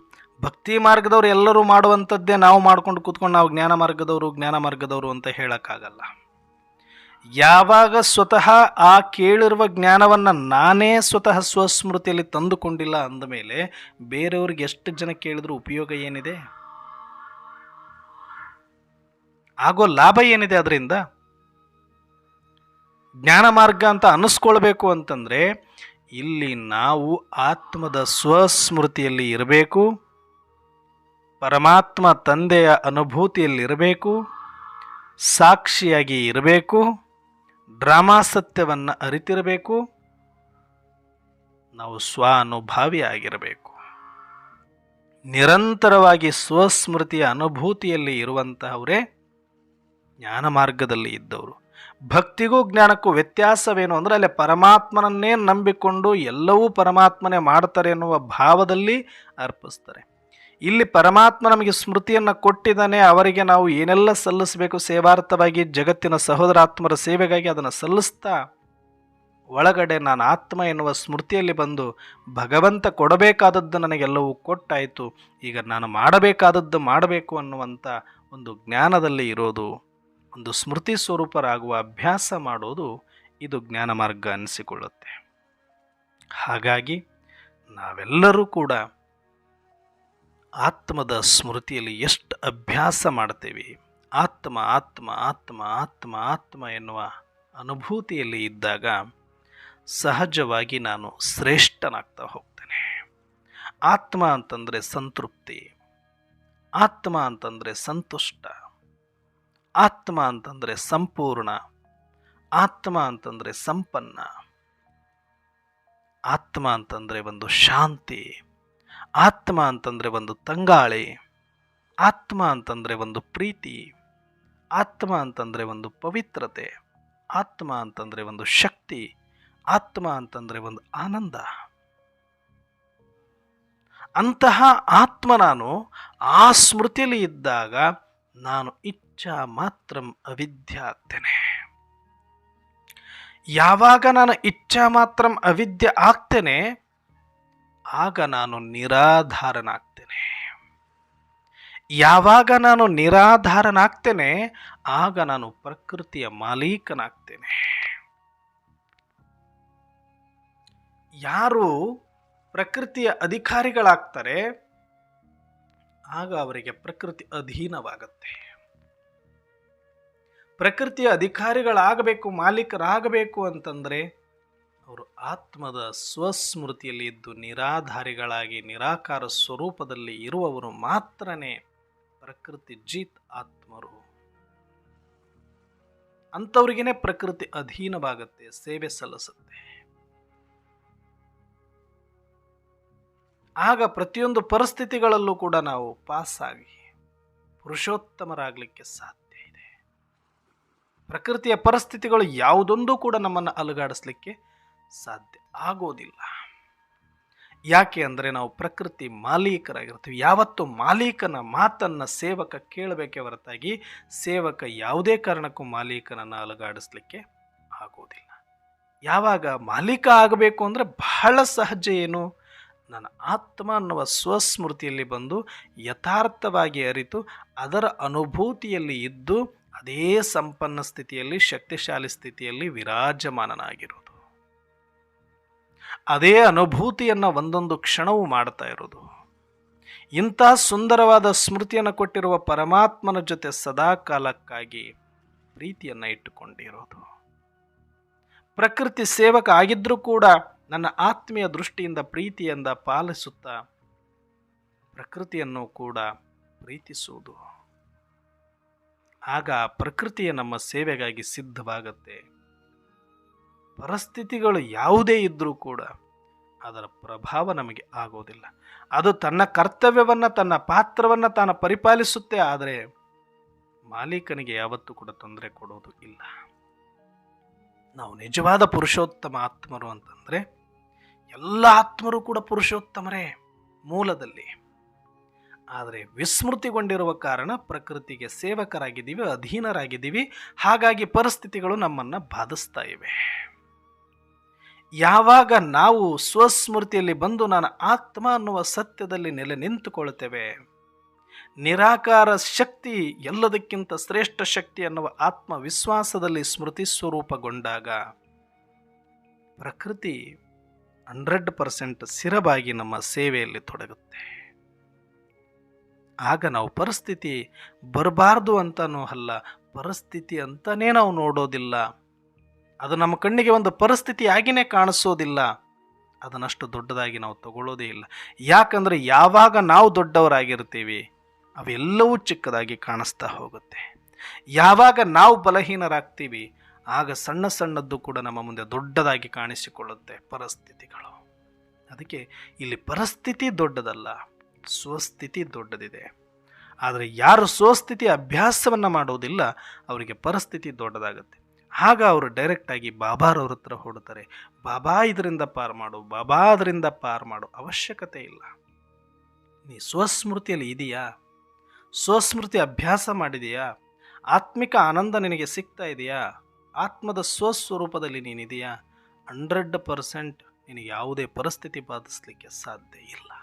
ಭಕ್ತಿ ಮಾರ್ಗದವರು ಎಲ್ಲರೂ ಮಾಡುವಂಥದ್ದೇ ನಾವು ಮಾಡ್ಕೊಂಡು ಕೂತ್ಕೊಂಡು ನಾವು ಜ್ಞಾನ ಮಾರ್ಗದವರು ಜ್ಞಾನ ಮಾರ್ಗದವರು ಅಂತ ಹೇಳೋಕ್ಕಾಗಲ್ಲ. ಯಾವಾಗ ಸ್ವತಃ ಆ ಕೇಳಿರುವ ಜ್ಞಾನವನ್ನು ನಾನೇ ಸ್ವತಃ ಸ್ವಸ್ಮೃತಿಯಲ್ಲಿ ತಂದುಕೊಂಡಿಲ್ಲ ಅಂದಮೇಲೆ ಬೇರೆಯವ್ರಿಗೆ ಎಷ್ಟು ಜನ ಕೇಳಿದ್ರು ಉಪಯೋಗ ಏನಿದೆ? ಆಗೋ ಲಾಭ ಏನಿದೆ ಅದರಿಂದ? ಜ್ಞಾನ ಮಾರ್ಗ ಅಂತ ಅನ್ನಿಸ್ಕೊಳ್ಬೇಕು ಅಂತಂದರೆ ಇಲ್ಲಿ ನಾವು ಆತ್ಮದ ಸ್ವಸ್ಮೃತಿಯಲ್ಲಿ ಇರಬೇಕು, ಪರಮಾತ್ಮ ತಂದೆಯ ಅನುಭೂತಿಯಲ್ಲಿರಬೇಕು ಸಾಕ್ಷಿಯಾಗಿ ಇರಬೇಕು, ಡ್ರಾಮಾ ಸತ್ಯವನ್ನು ಅರಿತಿರಬೇಕು, ನಾವು ಸ್ವಾನುಭಾವಿಯಾಗಿರಬೇಕು ನಿರಂತರವಾಗಿ ಸ್ವಸ್ಮೃತಿಯ ಅನುಭೂತಿಯಲ್ಲಿ ಇರುವಂತಹವರೇ ಜ್ಞಾನ ಮಾರ್ಗದಲ್ಲಿ ಇದ್ದವರು. ಭಕ್ತಿಗೂ ಜ್ಞಾನಕ್ಕೂ ವ್ಯತ್ಯಾಸವೇನು ಅಂದರೆ ಅಲ್ಲಿ ಪರಮಾತ್ಮನನ್ನೇ ನಂಬಿಕೊಂಡು ಎಲ್ಲವೂ ಪರಮಾತ್ಮನೇ ಮಾಡ್ತಾರೆ ಎನ್ನುವ ಭಾವದಲ್ಲಿ ಅರ್ಪಿಸ್ತಾರೆ. ಇಲ್ಲಿ ಪರಮಾತ್ಮ ನಮಗೆ ಸ್ಮೃತಿಯನ್ನು ಕೊಟ್ಟಿದ್ದಾನೆ, ಅವರಿಗೆ ನಾವು ಏನೆಲ್ಲ ಸಲ್ಲಿಸಬೇಕು, ಸೇವಾರ್ಥವಾಗಿ ಜಗತ್ತಿನ ಸಹೋದರಾತ್ಮರ ಸೇವೆಗಾಗಿ ಅದನ್ನು ಸಲ್ಲಿಸ್ತಾ ಒಳಗಡೆ ನಾನು ಆತ್ಮ ಎನ್ನುವ ಸ್ಮೃತಿಯಲ್ಲಿ ಬಂದು ಭಗವಂತ ಕೊಡಬೇಕಾದದ್ದು ನನಗೆಲ್ಲವೂ ಕೊಟ್ಟಾಯಿತು, ಈಗ ನಾನು ಮಾಡಬೇಕಾದದ್ದು ಮಾಡಬೇಕು ಅನ್ನುವಂಥ ಒಂದು ಜ್ಞಾನದಲ್ಲಿ ಇರೋದು. ಒಂದು ಸ್ಮೃತಿ ಸ್ವರೂಪರಾಗುವ ಅಭ್ಯಾಸ ಮಾಡೋದು ಇದು ಜ್ಞಾನ ಮಾರ್ಗ ಅನಿಸಿಕೊಳ್ಳುತ್ತೆ. ಹಾಗಾಗಿ ನಾವೆಲ್ಲರೂ ಕೂಡ ಆತ್ಮದ ಸ್ಮೃತಿಯಲ್ಲಿ ಎಷ್ಟು ಅಭ್ಯಾಸ ಮಾಡ್ತೇವೆ, ಆತ್ಮ ಆತ್ಮ ಆತ್ಮ ಆತ್ಮ ಆತ್ಮ ಎನ್ನುವ ಅನುಭೂತಿಯಲ್ಲಿ ಇದ್ದಾಗ ಸಹಜವಾಗಿ ನಾನು ಶ್ರೇಷ್ಠನಾಗ್ತಾ ಹೋಗ್ತೇನೆ. ಆತ್ಮ ಅಂತಂದರೆ ಸಂತೃಪ್ತಿ, ಆತ್ಮ ಅಂತಂದರೆ ಸಂತುಷ್ಟ. ಆತ್ಮ ಅಂತಂದರೆ ಸಂಪೂರ್ಣ, ಆತ್ಮ ಅಂತಂದರೆ ಸಂಪನ್ನ, ಆತ್ಮ ಅಂತಂದರೆ ಒಂದು ಶಾಂತಿ, ಆತ್ಮ ಅಂತಂದರೆ ಒಂದು ತಂಗಾಳಿ, ಆತ್ಮ ಅಂತಂದರೆ ಒಂದು ಪ್ರೀತಿ, ಆತ್ಮ ಅಂತಂದರೆ ಒಂದು ಪವಿತ್ರತೆ, ಆತ್ಮ ಅಂತಂದರೆ ಒಂದು ಶಕ್ತಿ, ಆತ್ಮ ಅಂತಂದರೆ ಒಂದು ಆನಂದ. ಅಂತಹ ಆತ್ಮ ನಾನು ಆ ಸ್ಮೃತಿಯಲ್ಲಿ ಇದ್ದಾಗ ನಾನು ಇಚ್ಛಾ ಮಾತ್ರ ಅವಿದ್ಯ ಆಗ್ತೇನೆ ಯಾವಾಗ ನಾನು ಇಚ್ಛಾ ಮಾತ್ರ ಅವಿದ್ಯ ಆಗ್ತೇನೆ, ಆಗ ನಾನು ನಿರಾಧಾರನಾಗ್ತೇನೆ. ಯಾವಾಗ ನಾನು ನಿರಾಧಾರನಾಗ್ತೇನೆ, ಆಗ ನಾನು ಪ್ರಕೃತಿಯ ಮಾಲೀಕನಾಗ್ತೇನೆ. ಯಾರು ಪ್ರಕೃತಿಯ ಅಧಿಕಾರಿಗಳಾಗ್ತಾರೆ, ಆಗ ಅವರಿಗೆ ಪ್ರಕೃತಿ ಅಧೀನವಾಗುತ್ತೆ. ಪ್ರಕೃತಿಯ ಅಧಿಕಾರಿಗಳಾಗಬೇಕು, ಮಾಲೀಕರಾಗಬೇಕು ಅಂತಂದರೆ ಅವರು ಆತ್ಮದ ಸ್ವಸ್ಮೃತಿಯಲ್ಲಿ ಇದ್ದು ನಿರಾಧಾರಿಗಳಾಗಿ, ನಿರಾಕಾರ ಸ್ವರೂಪದಲ್ಲಿ ಇರುವವರು ಮಾತ್ರನೇ ಪ್ರಕೃತಿ ಜೀತ್ ಆತ್ಮರು. ಅಂಥವ್ರಿಗೇನೆ ಪ್ರಕೃತಿ ಅಧೀನವಾಗುತ್ತೆ, ಸೇವೆ ಸಲ್ಲಿಸುತ್ತೆ. ಆಗ ಪ್ರತಿಯೊಂದು ಪರಿಸ್ಥಿತಿಗಳಲ್ಲೂ ಕೂಡ ನಾವು ಪಾಸ್ ಆಗಿ ಪುರುಷೋತ್ತಮರಾಗಲಿಕ್ಕೆ ಸಾಧ್ಯ. ಪ್ರಕೃತಿಯ ಪರಿಸ್ಥಿತಿಗಳು ಯಾವುದೊಂದು ಕೂಡ ನಮ್ಮನ್ನು ಅಲುಗಾಡಿಸ್ಲಿಕ್ಕೆ ಸಾಧ್ಯ ಆಗೋದಿಲ್ಲ. ಯಾಕೆ ಅಂದರೆ ನಾವು ಪ್ರಕೃತಿ ಮಾಲೀಕರಾಗಿರ್ತೀವಿ. ಯಾವತ್ತು ಮಾಲೀಕನ ಮಾತನ್ನು ಸೇವಕ ಕೇಳಬೇಕೆ ಹೊರತಾಗಿ ಸೇವಕ ಯಾವುದೇ ಕಾರಣಕ್ಕೂ ಮಾಲೀಕನನ್ನು ಅಲುಗಾಡಿಸ್ಲಿಕ್ಕೆ ಆಗೋದಿಲ್ಲ. ಯಾವಾಗ ಮಾಲೀಕ ಆಗಬೇಕು ಅಂದರೆ ಬಹಳ ಸಹಜ ಏನು? ನನ್ನ ಆತ್ಮ ಅನ್ನುವ ಸ್ವಸ್ಮೃತಿಯಲ್ಲಿ ಬಂದು ಯಥಾರ್ಥವಾಗಿ ಅರಿತು ಅದರ ಅನುಭೂತಿಯಲ್ಲಿ ಇದ್ದು ಅದೇ ಸಂಪನ್ನ ಸ್ಥಿತಿಯಲ್ಲಿ, ಶಕ್ತಿಶಾಲಿ ಸ್ಥಿತಿಯಲ್ಲಿ ವಿರಾಜಮಾನನಾಗಿರೋದು ಅದೇ ಅನುಭೂತಿಯನ್ನು ಒಂದೊಂದು ಕ್ಷಣವೂ ಮಾಡ್ತಾ ಇರೋದು ಇಂತಹ ಸುಂದರವಾದ ಸ್ಮೃತಿಯನ್ನು ಕೊಟ್ಟಿರುವ ಪರಮಾತ್ಮನ ಜೊತೆ ಸದಾ ಕಾಲಕ್ಕಾಗಿ ಪ್ರೀತಿಯನ್ನು ಇಟ್ಟುಕೊಂಡಿರೋದು ಪ್ರಕೃತಿ ಸೇವಕ ಆಗಿದ್ರೂ ಕೂಡ ನನ್ನ ಆತ್ಮೀಯ ದೃಷ್ಟಿಯಿಂದ ಪ್ರೀತಿಯಿಂದ ಪಾಲಿಸುತ್ತಾ ಪ್ರಕೃತಿಯನ್ನು ಕೂಡ ಪ್ರೀತಿಸುವುದು. ಆಗ ಪ್ರಕೃತಿಯ ನಮ್ಮ ಸೇವೆಗಾಗಿ ಸಿದ್ಧವಾಗುತ್ತೆ. ಪರಿಸ್ಥಿತಿಗಳು ಯಾವುದೇ ಇದ್ದರೂ ಕೂಡ ಅದರ ಪ್ರಭಾವ ನಮಗೆ ಆಗೋದಿಲ್ಲ. ಅದು ತನ್ನ ಕರ್ತವ್ಯವನ್ನು, ತನ್ನ ಪಾತ್ರವನ್ನು ತಾನು ಪರಿಪಾಲಿಸುತ್ತೆ, ಆದರೆ ಮಾಲೀಕನಿಗೆ ಯಾವತ್ತೂ ಕೂಡ ತೊಂದರೆ ಕೊಡೋದು ಇಲ್ಲ. ನಾವು ನಿಜವಾದ ಪುರುಷೋತ್ತಮ ಆತ್ಮರು ಅಂತಂದರೆ, ಎಲ್ಲ ಆತ್ಮರು ಕೂಡ ಪುರುಷೋತ್ತಮರೇ ಮೂಲದಲ್ಲಿ. ಆದರೆ ವಿಸ್ಮೃತಿಗೊಂಡಿರುವ ಕಾರಣ ಪ್ರಕೃತಿಗೆ ಸೇವಕರಾಗಿದ್ದೀವಿ, ಅಧೀನರಾಗಿದ್ದೀವಿ. ಹಾಗಾಗಿ ಪರಿಸ್ಥಿತಿಗಳು ನಮ್ಮನ್ನು ಬಾಧಿಸ್ತಾ ಇವೆ. ಯಾವಾಗ ನಾವು ಸ್ವಸ್ಮೃತಿಯಲ್ಲಿ ಬಂದು ನಾನು ಆತ್ಮ ಅನ್ನುವ ಸತ್ಯದಲ್ಲಿ ನೆಲೆ ನಿಂತುಕೊಳ್ಳುತ್ತೇವೆ, ನಿರಾಕಾರ ಶಕ್ತಿ ಎಲ್ಲದಕ್ಕಿಂತ ಶ್ರೇಷ್ಠ ಶಕ್ತಿ ಅನ್ನುವ ಆತ್ಮವಿಶ್ವಾಸದಲ್ಲಿ ಸ್ಮೃತಿ ಸ್ವರೂಪಗೊಂಡಾಗ ಪ್ರಕೃತಿ ಹಂಡ್ರೆಡ್ ಪರ್ಸೆಂಟ್ ಸ್ಥಿರವಾಗಿ ನಮ್ಮ ಸೇವೆಯಲ್ಲಿ ತೊಡಗುತ್ತೆ. ಆಗ ನಾವು ಪರಿಸ್ಥಿತಿ ಬರಬಾರ್ದು ಅಂತನೂ ಅಲ್ಲ, ಪರಿಸ್ಥಿತಿ ಅಂತಲೇ ನಾವು ನೋಡೋದಿಲ್ಲ. ಅದು ನಮ್ಮ ಕಣ್ಣಿಗೆ ಒಂದು ಪರಿಸ್ಥಿತಿ ಆಗಿನೇ ಕಾಣಿಸೋದಿಲ್ಲ. ಅದನ್ನಷ್ಟು ದೊಡ್ಡದಾಗಿ ನಾವು ತಗೊಳ್ಳೋದೇ ಇಲ್ಲ. ಯಾಕಂದರೆ ಯಾವಾಗ ನಾವು ದೊಡ್ಡವರಾಗಿರ್ತೀವಿ, ಅವೆಲ್ಲವೂ ಚಿಕ್ಕದಾಗಿ ಕಾಣಿಸ್ತಾ ಹೋಗುತ್ತೆ. ಯಾವಾಗ ನಾವು ಬಲಹೀನರಾಗ್ತೀವಿ, ಆಗ ಸಣ್ಣ ಸಣ್ಣದ್ದು ಕೂಡ ನಮ್ಮ ಮುಂದೆ ದೊಡ್ಡದಾಗಿ ಕಾಣಿಸಿಕೊಳ್ಳುತ್ತೆ ಪರಿಸ್ಥಿತಿಗಳು. ಅದಕ್ಕೆ ಇಲ್ಲಿ ಪರಿಸ್ಥಿತಿ ದೊಡ್ಡದಲ್ಲ. ಸ್ವಸ್ಥಿತಿ ದೊಡ್ಡದಿದೆ. ಆದರೆ ಯಾರು ಸ್ವಸ್ಥಿತಿ ಅಭ್ಯಾಸವನ್ನು ಮಾಡೋದಿಲ್ಲ ಅವರಿಗೆ ಪರಿಸ್ಥಿತಿ ದೊಡ್ಡದಾಗುತ್ತೆ. ಆಗ ಅವರು ಡೈರೆಕ್ಟಾಗಿ ಬಾಬಾರವ್ರ ಹತ್ರ ಹೊಡ್ತಾರೆ ಬಾಬಾ ಇದರಿಂದ ಪಾರು ಮಾಡು, ಬಾಬಾ ಅದರಿಂದ ಪಾರು ಮಾಡು, ಅವಶ್ಯಕತೆ ಇಲ್ಲ. ನೀ ಸ್ವಸ್ಮೃತಿಯಲ್ಲಿ ಇದೆಯಾ? ಸ್ವಸ್ಮೃತಿ ಅಭ್ಯಾಸ ಮಾಡಿದೆಯಾ? ಆತ್ಮಿಕ ಆನಂದ ನಿನಗೆ ಸಿಗ್ತಾ ಇದೆಯಾ? ಆತ್ಮದ ಸ್ವಸ್ವರೂಪದಲ್ಲಿ ನೀನಿದೆಯಾ? ಹಂಡ್ರೆಡ್ ಪರ್ಸೆಂಟ್ ನಿನಗೆ ಯಾವುದೇ ಪರಿಸ್ಥಿತಿ ಬಾಧಿಸ್ಲಿಕ್ಕೆ ಸಾಧ್ಯ ಇಲ್ಲ.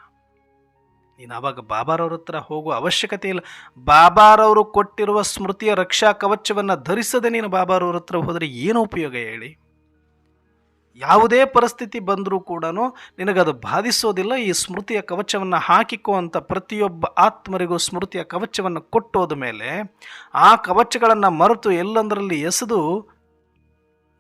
ನೀನು ಆವಾಗ ಬಾಬಾರವ್ರ ಹತ್ರ ಹೋಗುವ ಅವಶ್ಯಕತೆ ಇಲ್ಲ. ಬಾಬಾರವರು ಕೊಟ್ಟಿರುವ ಸ್ಮೃತಿಯ ರಕ್ಷಾ ಕವಚವನ್ನು ಧರಿಸದೆ ನೀನು ಬಾಬಾರವ್ರ ಹತ್ರ ಹೋದರೆ ಏನು ಉಪಯೋಗ ಹೇಳಿ? ಯಾವುದೇ ಪರಿಸ್ಥಿತಿ ಬಂದರೂ ಕೂಡ ನಿನಗದು ಬಾಧಿಸೋದಿಲ್ಲ. ಈ ಸ್ಮೃತಿಯ ಕವಚವನ್ನು ಹಾಕಿಕೋ ಅಂತ ಪ್ರತಿಯೊಬ್ಬ ಆತ್ಮರಿಗೂ ಸ್ಮೃತಿಯ ಕವಚವನ್ನು ಕೊಟ್ಟೋದ ಮೇಲೆ ಆ ಕವಚಗಳನ್ನು ಮರೆತು ಎಲ್ಲಂದರಲ್ಲಿ ಎಸೆದು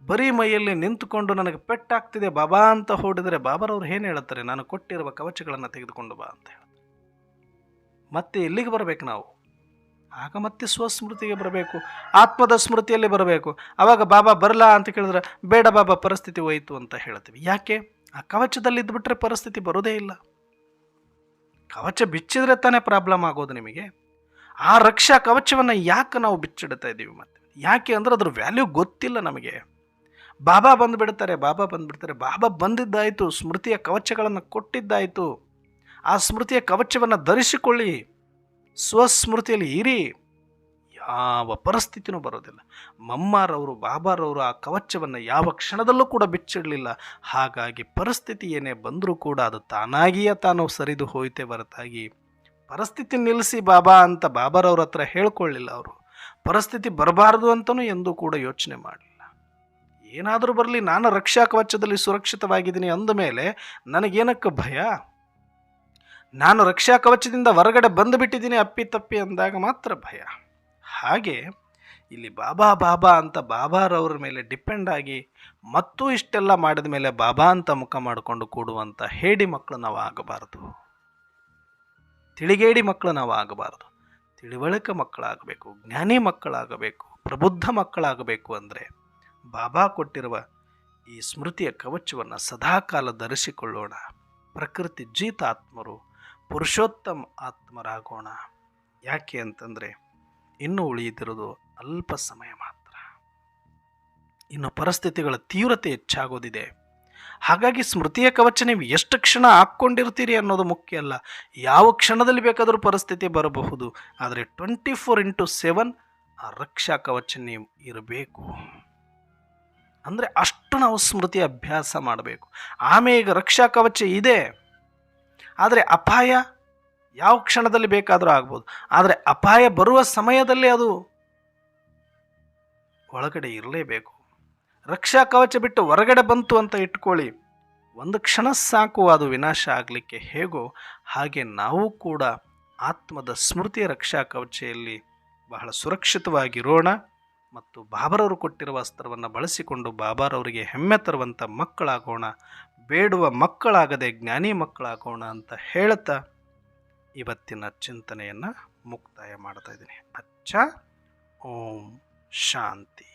ಬರೀ ಮೈಯಲ್ಲಿ ನಿಂತುಕೊಂಡು ನನಗೆ ಪೆಟ್ಟಾಗ್ತಿದೆ ಬಾಬಾ ಅಂತ ಹೊಡೆದರೆ ಬಾಬಾರವ್ರು ಏನು ಹೇಳ್ತಾರೆ? ನಾನು ಕೊಟ್ಟಿರುವ ಕವಚಗಳನ್ನು ತೆಗೆದುಕೊಂಡು ಬಾ ಅಂತ ಹೇಳ್ತಾರೆ ಮತ್ತೆ ಎಲ್ಲಿಗೆ ಬರಬೇಕು ನಾವು? ಆಗ ಮತ್ತೆ ಸ್ವಸ್ಮೃತಿಗೆ ಬರಬೇಕು, ಆತ್ಮದ ಸ್ಮೃತಿಯಲ್ಲಿ ಬರಬೇಕು. ಆವಾಗ ಬಾಬಾ ಬರಲ್ಲ ಅಂತ ಕೇಳಿದ್ರೆ, ಬೇಡ ಬಾಬಾ, ಪರಿಸ್ಥಿತಿ ಹೋಯಿತು ಅಂತ ಹೇಳ್ತೀವಿ. ಯಾಕೆ? ಆ ಕವಚದಲ್ಲಿ ಇದ್ಬಿಟ್ರೆ ಪರಿಸ್ಥಿತಿ ಬರೋದೇ ಇಲ್ಲ. ಕವಚ ಬಿಚ್ಚಿದ್ರೆ ತಾನೇ ಪ್ರಾಬ್ಲಮ್ ಆಗೋದು ನಿಮಗೆ. ಆ ರಕ್ಷಾ ಕವಚವನ್ನು ಯಾಕೆ ನಾವು ಬಿಚ್ಚಿಡ್ತಾ ಇದ್ದೀವಿ ಮತ್ತೆ? ಯಾಕೆ ಅಂದ್ರೆ ಅದ್ರ ವ್ಯಾಲ್ಯೂ ಗೊತ್ತಿಲ್ಲ ನಮಗೆ. ಬಾಬಾ ಬಂದುಬಿಡ್ತಾರೆ ಬಾಬಾ ಬಂದುಬಿಡ್ತಾರೆ. ಬಾಬಾ ಬಂದಿದ್ದಾಯಿತು, ಸ್ಮೃತಿಯ ಕವಚಗಳನ್ನು ಕೊಟ್ಟಿದ್ದಾಯಿತು. ಆ ಸ್ಮೃತಿಯ ಕವಚವನ್ನು ಧರಿಸಿಕೊಳ್ಳಿ. ಸ್ವಸ್ಮೃತಿಯಲ್ಲಿ ಇರಿ. ಯಾವ ಪರಿಸ್ಥಿತಿನೂ ಬರೋದಿಲ್ಲ. ಮಮ್ಮಾರವರು, ಬಾಬಾರವರು ಆ ಕವಚವನ್ನು ಯಾವ ಕ್ಷಣದಲ್ಲೂ ಕೂಡ ಬಿಚ್ಚಿಡಲಿಲ್ಲ. ಹಾಗಾಗಿ ಪರಿಸ್ಥಿತಿ ಏನೇ ಬಂದರೂ ಕೂಡ ಅದು ತಾನಾಗಿಯೇ ತಾನು ಸರಿದು ಹೋಯಿತೆ ಹೊರತಾಗಿ, ಪರಿಸ್ಥಿತಿ ನಿಲ್ಲಿಸಿ ಬಾಬಾ ಅಂತ ಬಾಬಾರವ್ರ ಹತ್ರ ಹೇಳ್ಕೊಳ್ಳಿಲ್ಲ ಅವರು. ಪರಿಸ್ಥಿತಿ ಬರಬಾರ್ದು ಅಂತಲೂ ಎಂದೂ ಕೂಡ ಯೋಚನೆ ಮಾಡಲಿಲ್ಲ. ಏನಾದರೂ ಬರಲಿ, ನಾನು ರಕ್ಷಾ ಕವಚದಲ್ಲಿ ಸುರಕ್ಷಿತವಾಗಿದ್ದೀನಿ ಅಂದಮೇಲೆ ನನಗೇನಕ್ಕೆ ಭಯ? ನಾನು ರಕ್ಷಾ ಕವಚದಿಂದ ಹೊರಗಡೆ ಬಂದುಬಿಟ್ಟಿದ್ದೀನಿ ಅಪ್ಪಿ ತಪ್ಪಿ ಅಂದಾಗ ಮಾತ್ರ ಭಯ. ಹಾಗೆ ಇಲ್ಲಿ ಬಾಬಾ ಬಾಬಾ ಅಂತ ಬಾಬಾರವ್ರ ಮೇಲೆ ಡಿಪೆಂಡ್ ಆಗಿ ಮತ್ತೂ ಇಷ್ಟೆಲ್ಲ ಮಾಡಿದ ಮೇಲೆ ಬಾಬಾ ಅಂತ ಮುಖ ಮಾಡಿಕೊಂಡು ಕೂಡುವಂಥ ಹೇಡಿ ಮಕ್ಕಳು ನಾವು ಆಗಬಾರ್ದು. ತಿಳಿಗೇಡಿ ಮಕ್ಕಳು ನಾವು ಆಗಬಾರ್ದು. ತಿಳಿವಳಿಕೆ ಮಕ್ಕಳಾಗಬೇಕು, ಜ್ಞಾನಿ ಮಕ್ಕಳಾಗಬೇಕು, ಪ್ರಬುದ್ಧ ಮಕ್ಕಳಾಗಬೇಕು ಅಂದರೆ ಬಾಬಾ ಕೊಟ್ಟಿರುವ ಈ ಸ್ಮೃತಿಯ ಕವಚವನ್ನು ಸದಾಕಾಲ ಧರಿಸಿಕೊಳ್ಳೋಣ. ಪ್ರಕೃತಿ ಜೀತ ಆತ್ಮರು ಪುರುಷೋತ್ತಮ ಆತ್ಮರಾಗೋಣ. ಯಾಕೆ ಅಂತಂದರೆ, ಇನ್ನು ಉಳಿಯುತ್ತಿರೋದು ಅಲ್ಪ ಸಮಯ ಮಾತ್ರ. ಇನ್ನು ಪರಿಸ್ಥಿತಿಗಳ ತೀವ್ರತೆ ಹೆಚ್ಚಾಗೋದಿದೆ. ಹಾಗಾಗಿ ಸ್ಮೃತಿಯ ಕವಚ ನೀವು ಎಷ್ಟು ಕ್ಷಣ ಹಾಕ್ಕೊಂಡಿರ್ತೀರಿ ಅನ್ನೋದು ಮುಖ್ಯ ಅಲ್ಲ. ಯಾವ ಕ್ಷಣದಲ್ಲಿ ಬೇಕಾದರೂ ಪರಿಸ್ಥಿತಿ ಬರಬಹುದು. ಆದರೆ ಟ್ವೆಂಟಿ ಫೋರ್ ಇಂಟು ಸೆವೆನ್ ಆ ರಕ್ಷಾ ಕವಚ ನೀವು ಇರಬೇಕು. ಅಂದರೆ ಅಷ್ಟು ನಾವು ಸ್ಮೃತಿ ಅಭ್ಯಾಸ ಮಾಡಬೇಕು. ಆಮೇಲೆ ಈಗ ರಕ್ಷಾ ಕವಚ ಇದೆ. ಆದರೆ ಅಪಾಯ ಯಾವ ಕ್ಷಣದಲ್ಲಿ ಬೇಕಾದರೂ ಆಗ್ಬೋದು. ಆದರೆ ಅಪಾಯ ಬರುವ ಸಮಯದಲ್ಲಿ ಅದು ಒಳಗಡೆ ಇರಲೇಬೇಕು. ರಕ್ಷಾ ಕವಚ ಬಿಟ್ಟು ಹೊರಗಡೆ ಬಂತು ಅಂತ ಇಟ್ಕೊಳ್ಳಿ. ಒಂದು ಕ್ಷಣ ಸಾಕು, ಅದು ವಿನಾಶ ಆಗಲಿಕ್ಕೆ ಹೇಗೋ ಹಾಗೆ ನಾವು ಕೂಡ ಆತ್ಮದ ಸ್ಮೃತಿಯ ರಕ್ಷಾ ಕವಚೆಯಲ್ಲಿ ಬಹಳ ಸುರಕ್ಷಿತವಾಗಿರೋಣ ಮತ್ತು ಬಾಬರವರು ಕೊಟ್ಟಿರುವ ಅಸ್ತ್ರವನ್ನು ಬಳಸಿಕೊಂಡು ಬಾಬಾರವರಿಗೆ ಹೆಮ್ಮೆ ತರುವಂಥ ಮಕ್ಕಳಾಗೋಣ. ಬೇಡುವ ಮಕ್ಕಳಾಗದೆ ಜ್ಞಾನಿ ಮಕ್ಕಳಾಗೋಣ ಅಂತ ಹೇಳ್ತಾ ಇವತ್ತಿನ ಚಿಂತನೆಯನ್ನು ಮುಕ್ತಾಯ ಮಾಡ್ತಾ ಇದ್ದೀನಿ. ಅಚ್ಚ ಓಂ ಶಾಂತಿ.